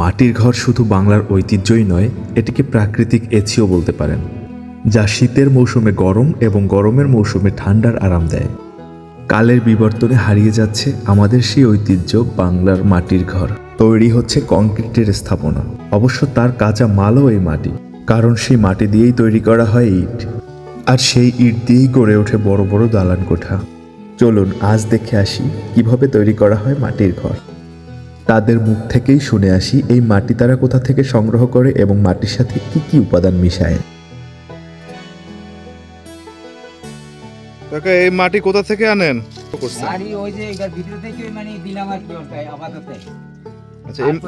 মাটির ঘর শুধু বাংলার ঐতিহ্যই নয়, এটিকে প্রাকৃতিক এছিও বলতে পারেন, যা শীতের মৌসুমে গরম এবং গরমের মৌসুমে ঠান্ডার আরাম দেয়। কালের বিবর্তনে হারিয়ে যাচ্ছে আমাদের সেই ঐতিহ্য বাংলার মাটির ঘর। তৈরি হচ্ছে কংক্রিটের স্থাপনা। অবশ্য তার কাঁচা মালও এই মাটি, কারণ সেই মাটি দিয়েই তৈরি করা হয় ইট। আর সেই ইট দিয়েই গড়ে ওঠে বড় বড় দালান কোঠা। চলুন আজ দেখে আসি কীভাবে তৈরি করা হয় মাটির ঘর। তাদের মুখ থেকেই শুনে আসি এই মাটি তারা কোথা থেকে সংগ্রহ করে এবং মাটির সাথে কি কি উপাদান মিশায়। কাকা এই মাটি কোথা থেকে আনেন? ওই যে ভিতর থেকে মানে দিলাম আর কি ওটাই আপাতত। আচ্ছা এই-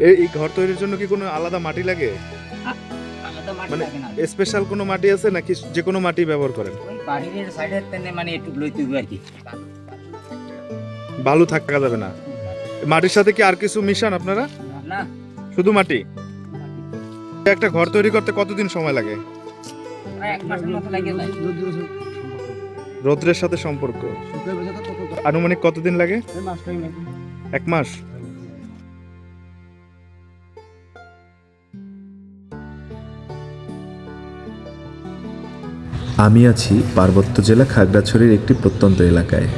এই এই ঘর তৈরির জন্য কি কোনো আলাদা মাটি লাগে? আলাদা মাটি মানে লাগে না। স্পেশাল কোনো মাটি আছে নাকি যে কোনো মাটি ব্যবহার করেন? ওই বাড়ির সাইডের তেনে মানে একটু লইতে হবে আর কি। বালু থাকা যাবে না। মাটির সাথে কি আর কিছু মিশান আপনারা? না শুধু মাটি? একটা ঘর তৈরি করতে কতদিন সময় লাগে? প্রায় এক মাসের মতো লাগে যায়। রৌদ্রের সাথে সম্পর্ক। আনুমানিক কতদিন লাগে? এক মাস। আমি আছি পার্বত্য জেলা খাগড়াছড়ির একটি প্রত্যন্ত এলাকায়।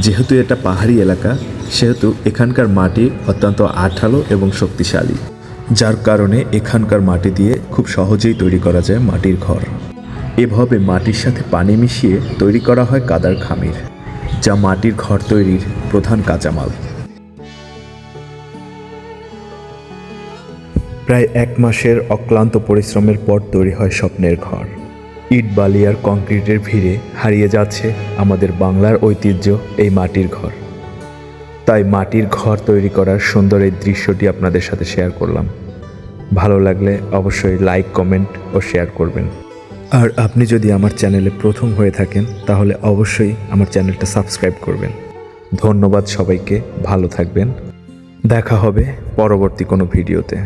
যেহেতু এটা পাহাড়ি এলাকা সেহেতু এখানকার মাটি অত্যন্ত আঠালো এবং শক্তিশালী, যার কারণে এখানকার মাটি দিয়ে খুব সহজেই তৈরি করা যায় মাটির ঘর। এভাবে মাটির সাথে পানি মিশিয়ে তৈরি করা হয় কাদার খামির, যা মাটির ঘর তৈরির প্রধান কাঁচামাল। প্রায় এক মাসের অক্লান্ত পরিশ্রমের পর তৈরি হয় স্বপ্নের ঘর। ইট, বালি আর কংক্রিটের ভিড়ে হারিয়ে যাচ্ছে আমাদের বাংলার ঐতিহ্য এই মাটির ঘর। তাই মাটির ঘর তৈরি করার সুন্দর এই দৃশ্যটি আপনাদের সাথে শেয়ার করলাম। ভালো লাগলে অবশ্যই লাইক কমেন্ট ও শেয়ার করবেন। আর আপনি যদি আমার চ্যানেলে প্রথম হয়ে থাকেন, তাহলে অবশ্যই আমার চ্যানেলটা সাবস্ক্রাইব করবেন। ধন্যবাদ সবাইকে, ভালো থাকবেন। দেখা হবে পরবর্তী কোনো ভিডিওতে।